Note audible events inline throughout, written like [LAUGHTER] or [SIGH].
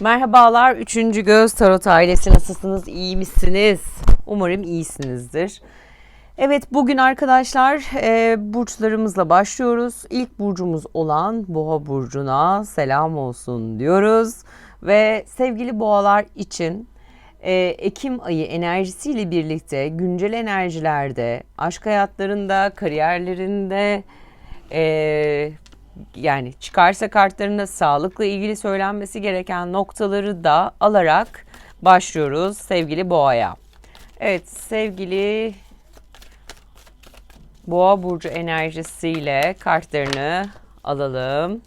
Merhabalar 3. Göz Tarot ailesi nasılsınız? İyi misiniz? Umarım iyisinizdir. Evet bugün arkadaşlar e, burçlarımızla başlıyoruz. İlk burcumuz olan Boğa burcuna selam olsun diyoruz. Ve sevgili boğalar için e, Ekim ayı enerjisiyle birlikte güncel enerjilerde, aşk hayatlarında, kariyerlerinde, e, yani çıkarsa kartlarında sağlıkla ilgili söylenmesi gereken noktaları da alarak başlıyoruz sevgili boğaya. Evet sevgili boğa burcu enerjisiyle kartlarını alalım.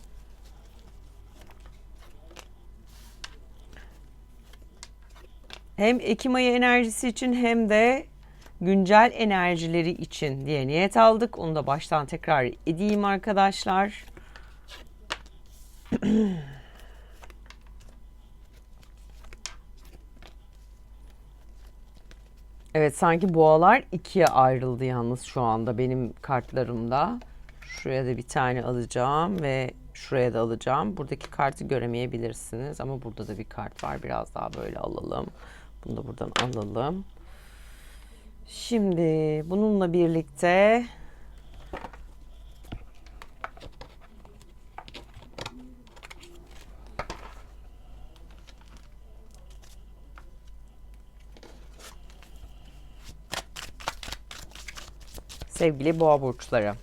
Hem Ekim ayı enerjisi için hem de güncel enerjileri için diye niyet aldık. Onu da baştan tekrar edeyim arkadaşlar. [CLEARS THROAT] Evet sanki boğalar ikiye ayrıldı yalnız şu anda benim kartlarımda. Şuraya da bir tane alacağım ve şuraya da alacağım. Buradaki kartı göremeyebilirsiniz ama burada da bir kart var. Biraz daha böyle alalım. Bunu da buradan alalım. Şimdi bununla birlikte sevgili boğa burçları.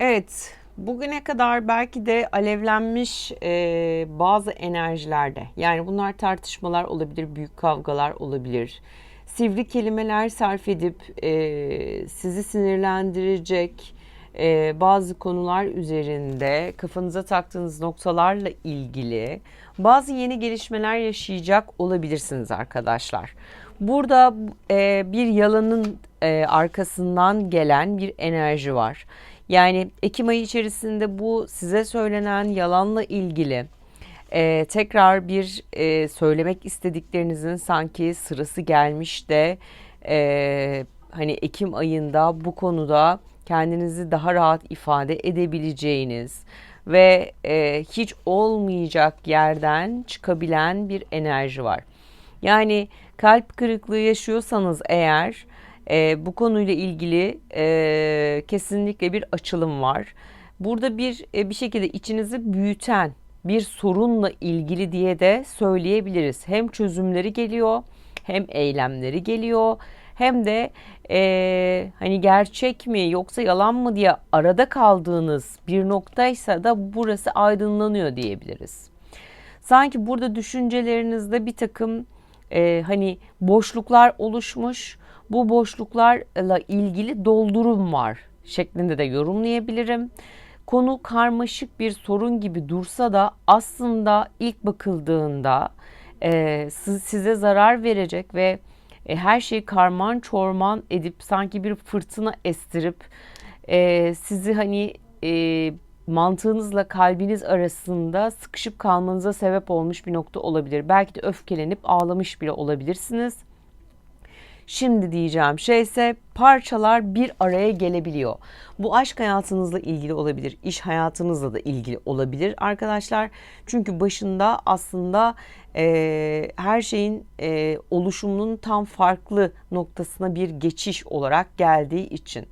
Evet, bugüne kadar belki de alevlenmiş e, bazı enerjilerde, yani bunlar tartışmalar olabilir, büyük kavgalar olabilir, sivri kelimeler sarf edip e, sizi sinirlendirecek e, bazı konular üzerinde kafanıza taktığınız noktalarla ilgili bazı yeni gelişmeler yaşayacak olabilirsiniz arkadaşlar. Burada e, bir yalanın e, arkasından gelen bir enerji var. Yani Ekim ayı içerisinde bu size söylenen yalanla ilgili e, tekrar bir e, söylemek istediklerinizin sanki sırası gelmiş de e, hani Ekim ayında bu konuda kendinizi daha rahat ifade edebileceğiniz ve e, hiç olmayacak yerden çıkabilen bir enerji var. Yani kalp kırıklığı yaşıyorsanız eğer e, bu konuyla ilgili e, kesinlikle bir açılım var. Burada bir e, bir şekilde içinizi büyüten bir sorunla ilgili diye de söyleyebiliriz. Hem çözümleri geliyor, hem eylemleri geliyor, hem de e, hani gerçek mi yoksa yalan mı diye arada kaldığınız bir noktaysa da burası aydınlanıyor diyebiliriz. Sanki burada düşüncelerinizde bir takım e, hani boşluklar oluşmuş. Bu boşluklarla ilgili doldurum var şeklinde de yorumlayabilirim. Konu karmaşık bir sorun gibi dursa da aslında ilk bakıldığında e, size zarar verecek ve e, her şeyi karman çorman edip sanki bir fırtına estirip e, sizi hani e, mantığınızla kalbiniz arasında sıkışıp kalmanıza sebep olmuş bir nokta olabilir. Belki de öfkelenip ağlamış bile olabilirsiniz. Şimdi diyeceğim şey ise parçalar bir araya gelebiliyor. Bu aşk hayatınızla ilgili olabilir, iş hayatınızla da ilgili olabilir arkadaşlar. Çünkü başında aslında e, her şeyin e, oluşumunun tam farklı noktasına bir geçiş olarak geldiği için.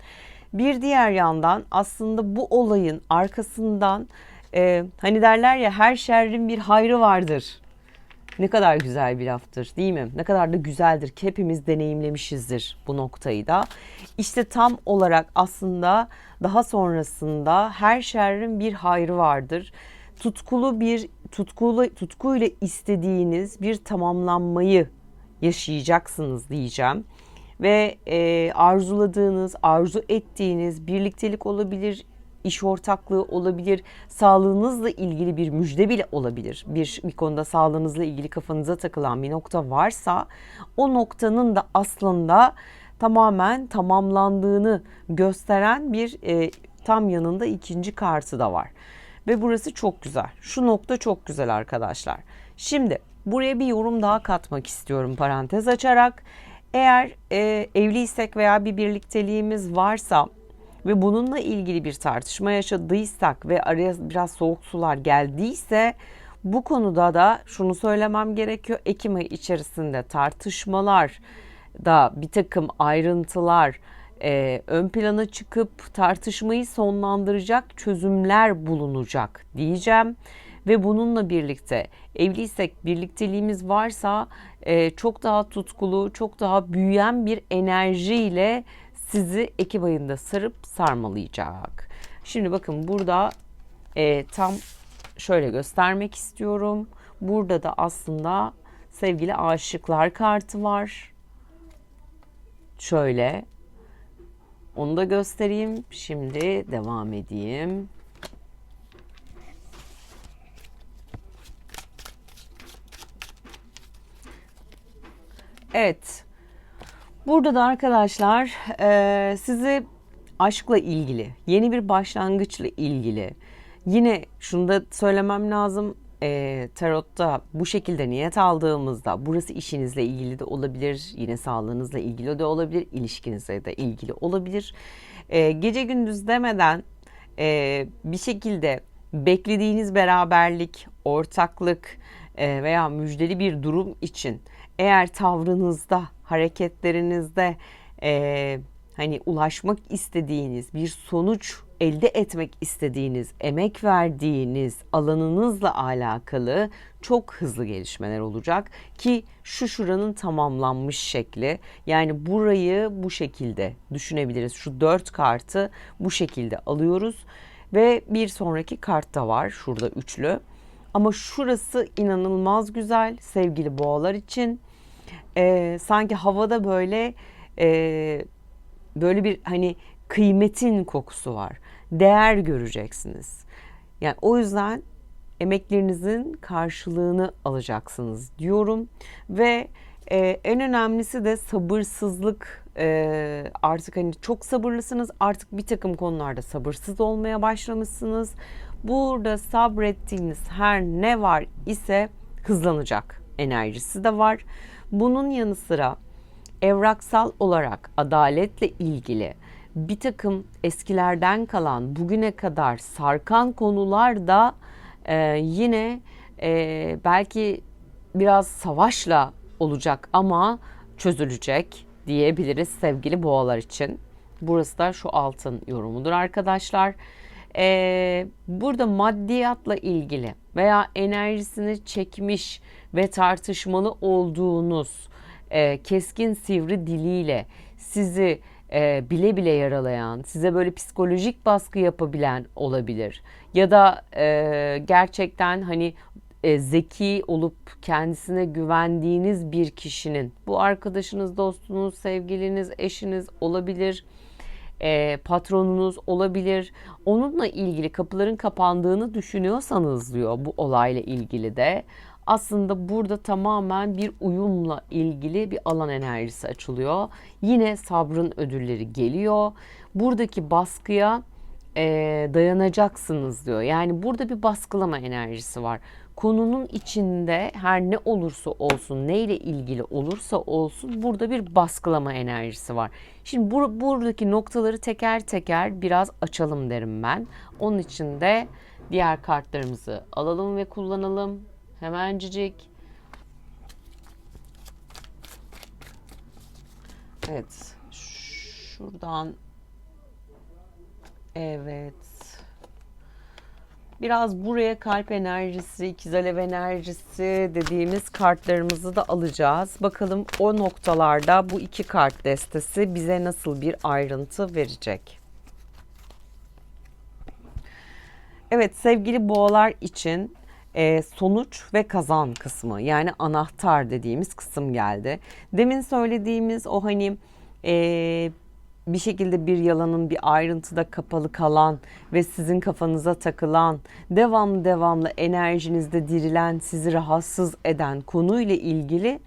Bir diğer yandan aslında bu olayın arkasından e, hani derler ya her şerrin bir hayrı vardır. Ne kadar güzel bir laftır değil mi? Ne kadar da güzeldir ki hepimiz deneyimlemişizdir bu noktayı da. İşte tam olarak aslında daha sonrasında her şerrin bir hayrı vardır. Tutkulu bir tutkulu tutkuyla istediğiniz bir tamamlanmayı yaşayacaksınız diyeceğim ve e, arzuladığınız, arzu ettiğiniz birliktelik olabilir, iş ortaklığı olabilir, sağlığınızla ilgili bir müjde bile olabilir. Bir, bir konuda sağlığınızla ilgili kafanıza takılan bir nokta varsa o noktanın da aslında tamamen tamamlandığını gösteren bir e, tam yanında ikinci kartı da var. Ve burası çok güzel. Şu nokta çok güzel arkadaşlar. Şimdi buraya bir yorum daha katmak istiyorum parantez açarak. Eğer e, evliysek veya bir birlikteliğimiz varsa ve bununla ilgili bir tartışma yaşadıysak ve araya biraz soğuk sular geldiyse bu konuda da şunu söylemem gerekiyor. Ekim ayı içerisinde tartışmalar da bir takım ayrıntılar e, ön plana çıkıp tartışmayı sonlandıracak çözümler bulunacak diyeceğim. Ve bununla birlikte evliysek birlikteliğimiz varsa e, çok daha tutkulu, çok daha büyüyen bir enerjiyle sizi Ekim ayında sarıp sarmalayacak. Şimdi bakın burada e, tam şöyle göstermek istiyorum. Burada da aslında sevgili aşıklar kartı var. Şöyle. Onu da göstereyim. Şimdi devam edeyim. Evet. Burada da arkadaşlar e, sizi aşkla ilgili, yeni bir başlangıçla ilgili. Yine şunu da söylemem lazım. E, tarotta bu şekilde niyet aldığımızda burası işinizle ilgili de olabilir, yine sağlığınızla ilgili de olabilir, ilişkinizle de ilgili olabilir. E, gece gündüz demeden e, bir şekilde beklediğiniz beraberlik, ortaklık e, veya müjdeli bir durum için eğer tavrınızda, hareketlerinizde e, hani ulaşmak istediğiniz bir sonuç elde etmek istediğiniz, emek verdiğiniz alanınızla alakalı çok hızlı gelişmeler olacak ki şu şuranın tamamlanmış şekli. Yani burayı bu şekilde düşünebiliriz. Şu dört kartı bu şekilde alıyoruz ve bir sonraki kart da var şurada üçlü. Ama şurası inanılmaz güzel sevgili boğalar için. Ee, sanki havada böyle e, böyle bir hani kıymetin kokusu var. Değer göreceksiniz. Yani o yüzden emeklerinizin karşılığını alacaksınız diyorum. Ve e, en önemlisi de sabırsızlık. E, artık hani çok sabırlısınız. Artık bir takım konularda sabırsız olmaya başlamışsınız. Burada sabrettiğiniz her ne var ise hızlanacak enerjisi de var bunun yanı sıra evraksal olarak adaletle ilgili bir takım eskilerden kalan bugüne kadar sarkan konular da e, yine e, belki biraz savaşla olacak ama çözülecek diyebiliriz sevgili boğalar için. Burası da şu altın yorumudur arkadaşlar. Ee, burada maddiyatla ilgili veya enerjisini çekmiş ve tartışmalı olduğunuz e, keskin sivri diliyle sizi e, bile bile yaralayan, size böyle psikolojik baskı yapabilen olabilir. Ya da e, gerçekten hani e, zeki olup kendisine güvendiğiniz bir kişinin, bu arkadaşınız, dostunuz, sevgiliniz, eşiniz olabilir, e, patronunuz olabilir. Onunla ilgili kapıların kapandığını düşünüyorsanız diyor bu olayla ilgili de aslında burada tamamen bir uyumla ilgili bir alan enerjisi açılıyor. Yine sabrın ödülleri geliyor. Buradaki baskıya e, dayanacaksınız diyor. Yani burada bir baskılama enerjisi var. Konunun içinde her ne olursa olsun, neyle ilgili olursa olsun burada bir baskılama enerjisi var. Şimdi bur buradaki noktaları teker teker biraz açalım derim ben. Onun için de diğer kartlarımızı alalım ve kullanalım. Hemencik. Evet. Şuradan. Evet. Biraz buraya kalp enerjisi, ikiz alev enerjisi dediğimiz kartlarımızı da alacağız. Bakalım o noktalarda bu iki kart destesi bize nasıl bir ayrıntı verecek. Evet sevgili boğalar için e, sonuç ve kazan kısmı yani anahtar dediğimiz kısım geldi. Demin söylediğimiz o hani e, bir şekilde bir yalanın bir ayrıntıda kapalı kalan ve sizin kafanıza takılan, devamlı devamlı enerjinizde dirilen, sizi rahatsız eden konuyla ilgili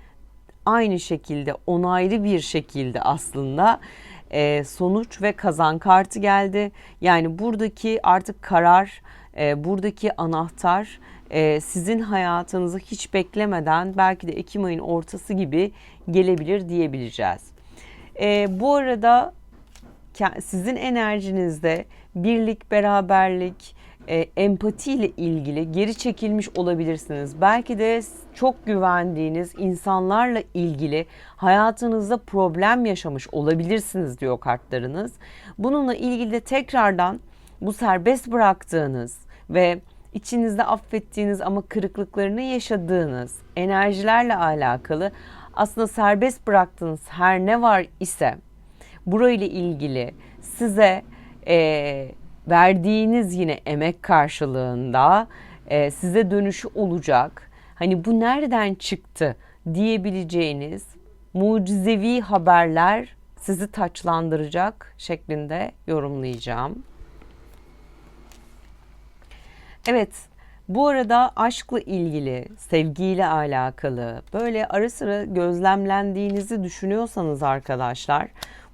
aynı şekilde onaylı bir şekilde aslında e, sonuç ve kazan kartı geldi. Yani buradaki artık karar, e, buradaki anahtar e, sizin hayatınızı hiç beklemeden belki de Ekim ayın ortası gibi gelebilir diyebileceğiz. E, bu arada sizin enerjinizde birlik, beraberlik, e, empati ile ilgili geri çekilmiş olabilirsiniz. Belki de çok güvendiğiniz insanlarla ilgili hayatınızda problem yaşamış olabilirsiniz diyor kartlarınız. Bununla ilgili de tekrardan bu serbest bıraktığınız ve içinizde affettiğiniz ama kırıklıklarını yaşadığınız enerjilerle alakalı aslında serbest bıraktığınız her ne var ise burayla ilgili size e, verdiğiniz yine emek karşılığında e, size dönüşü olacak. Hani bu nereden çıktı diyebileceğiniz mucizevi haberler sizi taçlandıracak şeklinde yorumlayacağım. Evet, bu arada aşkla ilgili, sevgiyle alakalı böyle ara sıra gözlemlendiğinizi düşünüyorsanız arkadaşlar,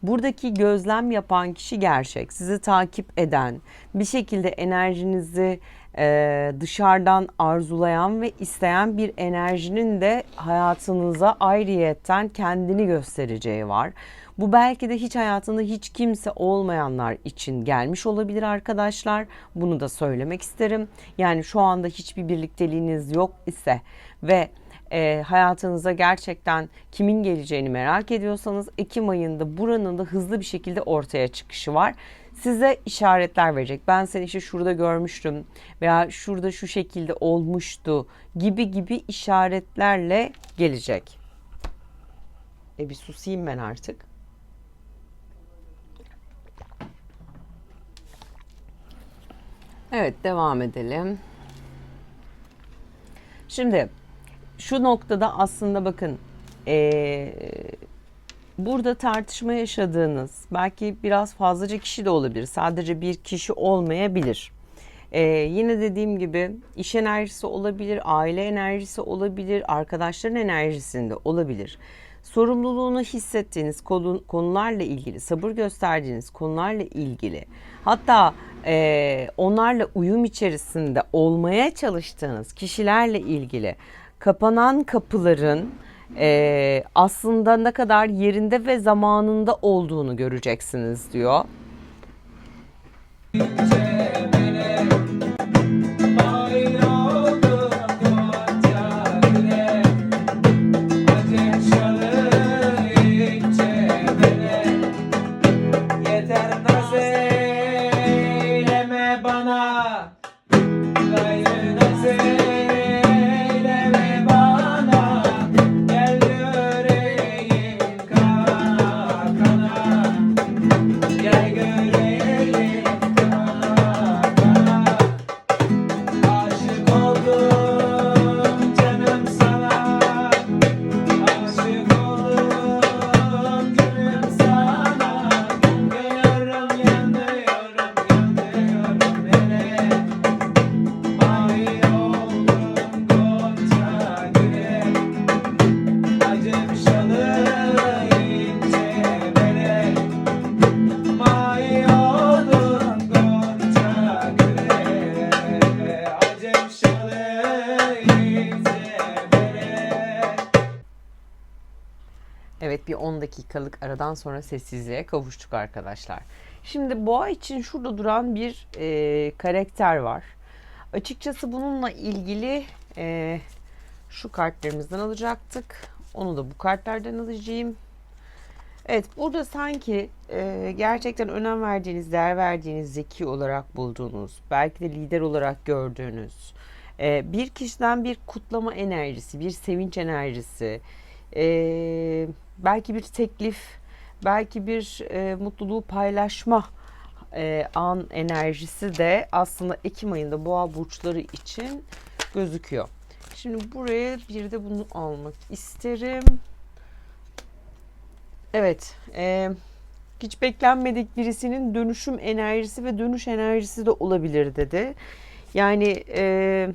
buradaki gözlem yapan kişi gerçek, sizi takip eden, bir şekilde enerjinizi e, dışarıdan arzulayan ve isteyen bir enerjinin de hayatınıza ayrıyetten kendini göstereceği var. Bu belki de hiç hayatında hiç kimse olmayanlar için gelmiş olabilir arkadaşlar. Bunu da söylemek isterim. Yani şu anda hiçbir birlikteliğiniz yok ise ve e, hayatınıza gerçekten kimin geleceğini merak ediyorsanız Ekim ayında buranın da hızlı bir şekilde ortaya çıkışı var. Size işaretler verecek. Ben seni işte şurada görmüştüm veya şurada şu şekilde olmuştu gibi gibi işaretlerle gelecek. E bir susayım ben artık. Evet devam edelim. Şimdi şu noktada aslında bakın eee, burada tartışma yaşadığınız belki biraz fazlaca kişi de olabilir. Sadece bir kişi olmayabilir. Eee, yine dediğim gibi iş enerjisi olabilir, aile enerjisi olabilir, arkadaşların enerjisinde olabilir. Sorumluluğunu hissettiğiniz konu- konularla ilgili, sabır gösterdiğiniz konularla ilgili, hatta eee, onlarla uyum içerisinde olmaya çalıştığınız kişilerle ilgili kapanan kapıların eee, aslında ne kadar yerinde ve zamanında olduğunu göreceksiniz diyor. Dakikalık aradan sonra sessizliğe kavuştuk arkadaşlar. Şimdi boğa için şurada duran bir e, karakter var. Açıkçası bununla ilgili e, şu kartlarımızdan alacaktık. Onu da bu kartlardan alacağım. Evet burada sanki e, gerçekten önem verdiğiniz, değer verdiğiniz, zeki olarak bulduğunuz, belki de lider olarak gördüğünüz e, bir kişiden bir kutlama enerjisi, bir sevinç enerjisi, e, belki bir teklif, belki bir e, mutluluğu paylaşma e, an enerjisi de aslında Ekim ayında boğa burçları için gözüküyor. Şimdi buraya bir de bunu almak isterim. Evet, e, hiç beklenmedik birisinin dönüşüm enerjisi ve dönüş enerjisi de olabilir dedi. Yani e,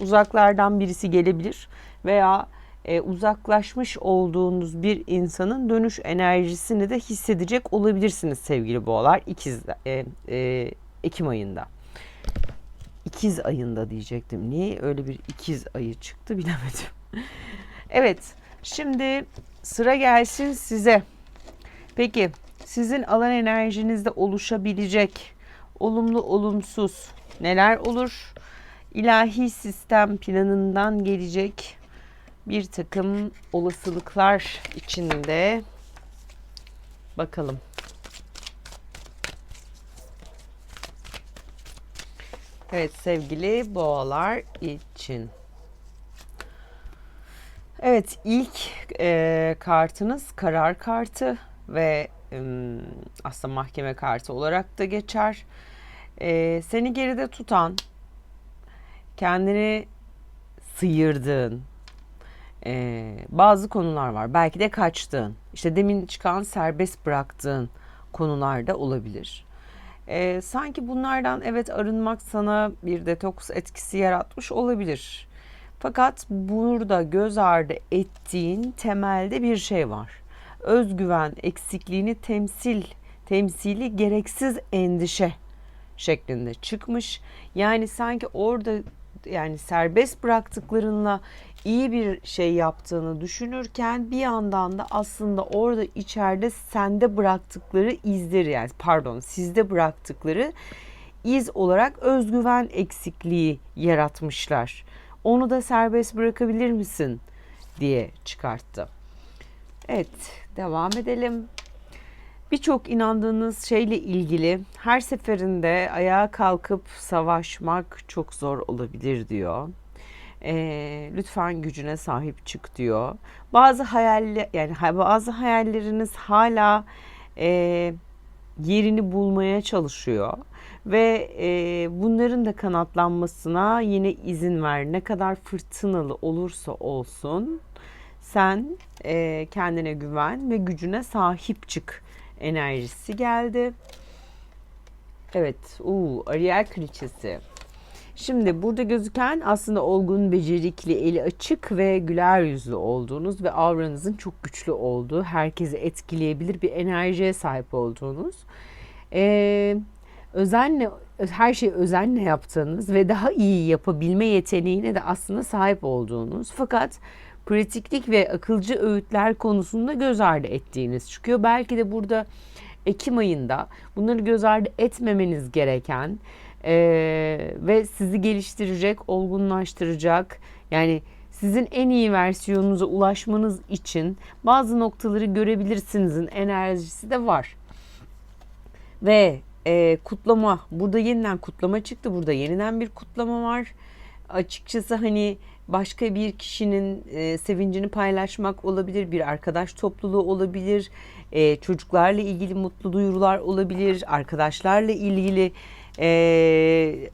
uzaklardan birisi gelebilir veya e, uzaklaşmış olduğunuz bir insanın dönüş enerjisini de hissedecek olabilirsiniz sevgili boğalar ikiz e, e, Ekim ayında. İkiz ayında diyecektim. Niye öyle bir ikiz ayı çıktı bilemedim. [LAUGHS] evet, şimdi sıra gelsin size. Peki sizin alan enerjinizde oluşabilecek olumlu olumsuz neler olur? İlahi sistem planından gelecek bir takım olasılıklar içinde bakalım. Evet sevgili boğalar için. Evet ilk e, kartınız karar kartı ve e, aslında mahkeme kartı olarak da geçer. E, seni geride tutan, kendini sıyırdığın e, bazı konular var. Belki de kaçtığın, işte demin çıkan serbest bıraktığın konular da olabilir. E, sanki bunlardan evet arınmak sana bir detoks etkisi yaratmış olabilir. Fakat burada göz ardı ettiğin temelde bir şey var. Özgüven eksikliğini temsil, temsili gereksiz endişe şeklinde çıkmış. Yani sanki orada yani serbest bıraktıklarınla iyi bir şey yaptığını düşünürken bir yandan da aslında orada içeride sende bıraktıkları izleri yani pardon sizde bıraktıkları iz olarak özgüven eksikliği yaratmışlar. Onu da serbest bırakabilir misin diye çıkarttı. Evet, devam edelim. Birçok inandığınız şeyle ilgili her seferinde ayağa kalkıp savaşmak çok zor olabilir diyor. Ee, lütfen gücüne sahip çık diyor. Bazı hayaller yani bazı hayalleriniz hala e, yerini bulmaya çalışıyor ve e, bunların da kanatlanmasına yine izin ver. Ne kadar fırtınalı olursa olsun sen e, kendine güven ve gücüne sahip çık enerjisi geldi. Evet, uu, Ariel kraliçesi. Şimdi burada gözüken aslında olgun, becerikli, eli açık ve güler yüzlü olduğunuz ve avranızın çok güçlü olduğu, herkesi etkileyebilir bir enerjiye sahip olduğunuz. Ee, özenle her şeyi özenle yaptığınız ve daha iyi yapabilme yeteneğine de aslında sahip olduğunuz fakat pratiklik ve akılcı öğütler konusunda göz ardı ettiğiniz çıkıyor. Belki de burada Ekim ayında bunları göz ardı etmemeniz gereken e, ve sizi geliştirecek, olgunlaştıracak yani sizin en iyi versiyonunuza ulaşmanız için bazı noktaları görebilirsinizin enerjisi de var. Ve e, kutlama burada yeniden kutlama çıktı. Burada yeniden bir kutlama var. Açıkçası hani başka bir kişinin e, sevincini paylaşmak olabilir, bir arkadaş topluluğu olabilir, e, çocuklarla ilgili mutlu duyurular olabilir, arkadaşlarla ilgili e,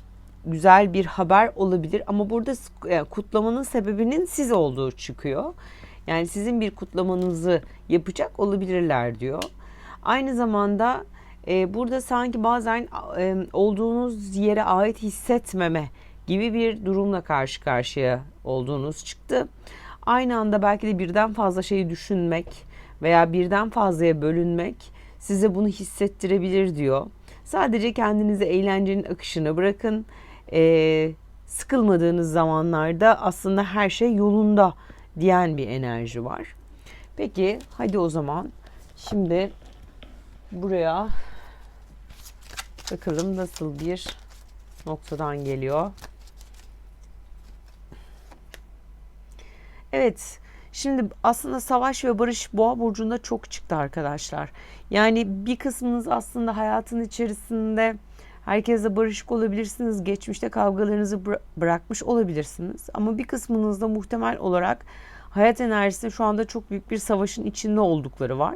güzel bir haber olabilir. Ama burada e, kutlamanın sebebinin siz olduğu çıkıyor. Yani sizin bir kutlamanızı yapacak olabilirler diyor. Aynı zamanda e, burada sanki bazen e, olduğunuz yere ait hissetmeme gibi bir durumla karşı karşıya olduğunuz çıktı. Aynı anda belki de birden fazla şeyi düşünmek veya birden fazlaya bölünmek size bunu hissettirebilir diyor. Sadece kendinizi eğlencenin akışına bırakın. Ee, sıkılmadığınız zamanlarda aslında her şey yolunda diyen bir enerji var. Peki hadi o zaman şimdi buraya bakalım nasıl bir noktadan geliyor. Evet. Şimdi aslında savaş ve barış boğa burcunda çok çıktı arkadaşlar. Yani bir kısmınız aslında hayatın içerisinde herkesle barışık olabilirsiniz. Geçmişte kavgalarınızı bıra- bırakmış olabilirsiniz. Ama bir kısmınız da muhtemel olarak hayat enerjisinde şu anda çok büyük bir savaşın içinde oldukları var.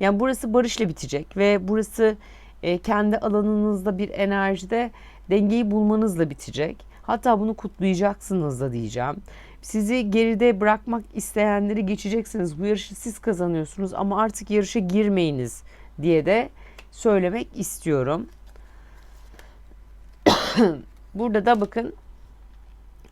Yani burası barışla bitecek ve burası e, kendi alanınızda bir enerjide dengeyi bulmanızla bitecek. Hatta bunu kutlayacaksınız da diyeceğim. Sizi geride bırakmak isteyenleri geçeceksiniz. Bu yarışı siz kazanıyorsunuz ama artık yarışa girmeyiniz diye de söylemek istiyorum. [COUGHS] Burada da bakın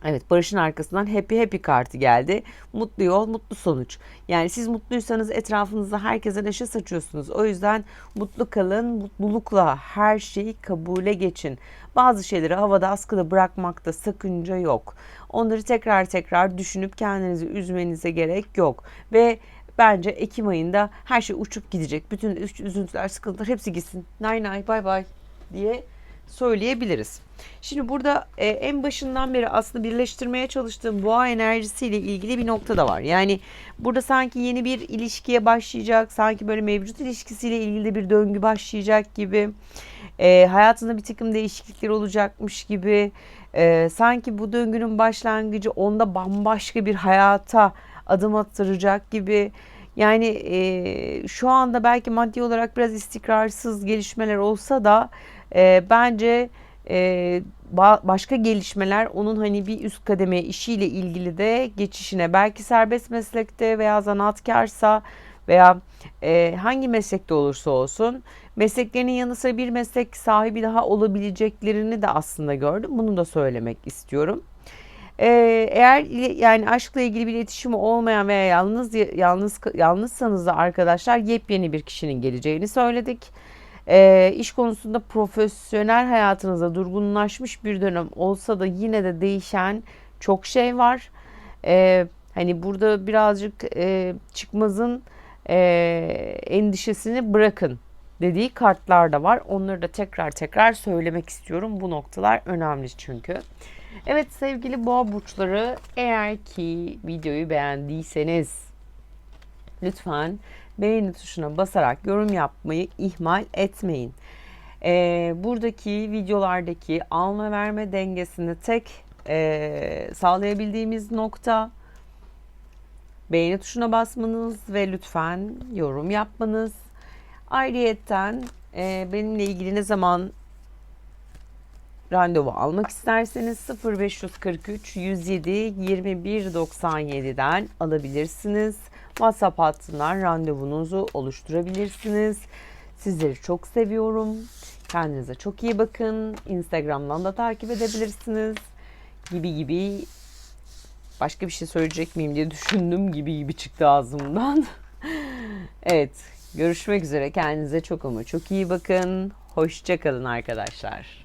Evet barışın arkasından happy happy kartı geldi. Mutlu yol, mutlu sonuç. Yani siz mutluysanız etrafınızda herkese neşe saçıyorsunuz. O yüzden mutlu kalın, mutlulukla her şeyi kabule geçin. Bazı şeyleri havada askıda bırakmakta sakınca yok. Onları tekrar tekrar düşünüp kendinizi üzmenize gerek yok. Ve bence Ekim ayında her şey uçup gidecek. Bütün üzüntüler, sıkıntılar hepsi gitsin. Nay nay bay bay diye söyleyebiliriz. Şimdi burada e, en başından beri aslında birleştirmeye çalıştığım boğa enerjisiyle ilgili bir nokta da var. Yani burada sanki yeni bir ilişkiye başlayacak, sanki böyle mevcut ilişkisiyle ilgili bir döngü başlayacak gibi, e, hayatında bir takım değişiklikler olacakmış gibi, e, sanki bu döngünün başlangıcı onda bambaşka bir hayata adım attıracak gibi. Yani e, şu anda belki maddi olarak biraz istikrarsız gelişmeler olsa da e, bence e, ba- başka gelişmeler onun hani bir üst kademe işiyle ilgili de geçişine belki serbest meslekte veya zanaatkarsa veya e, hangi meslekte olursa olsun mesleklerinin yanı sıra bir meslek sahibi daha olabileceklerini de aslında gördüm. Bunu da söylemek istiyorum. Ee, eğer yani aşkla ilgili bir iletişimi olmayan veya yalnız yalnız yalnızsanız da arkadaşlar yepyeni bir kişinin geleceğini söyledik. Ee, iş konusunda profesyonel hayatınızda durgunlaşmış bir dönem olsa da yine de değişen çok şey var. Ee, hani burada birazcık e, çıkmazın e, endişesini bırakın dediği kartlar da var. Onları da tekrar tekrar söylemek istiyorum. Bu noktalar önemli çünkü. Evet sevgili boğa burçları eğer ki videoyu beğendiyseniz lütfen beğeni tuşuna basarak yorum yapmayı ihmal etmeyin. Ee, buradaki videolardaki alma verme dengesini tek e, sağlayabildiğimiz nokta beğeni tuşuna basmanız ve lütfen yorum yapmanız. Ayrıyetten e, benimle ilgili ne zaman randevu almak isterseniz 0543 107 21 97'den alabilirsiniz. WhatsApp hattından randevunuzu oluşturabilirsiniz. Sizleri çok seviyorum. Kendinize çok iyi bakın. Instagram'dan da takip edebilirsiniz. Gibi gibi başka bir şey söyleyecek miyim diye düşündüm gibi gibi çıktı ağzımdan. [LAUGHS] evet, görüşmek üzere. Kendinize çok ama çok iyi bakın. Hoşçakalın arkadaşlar.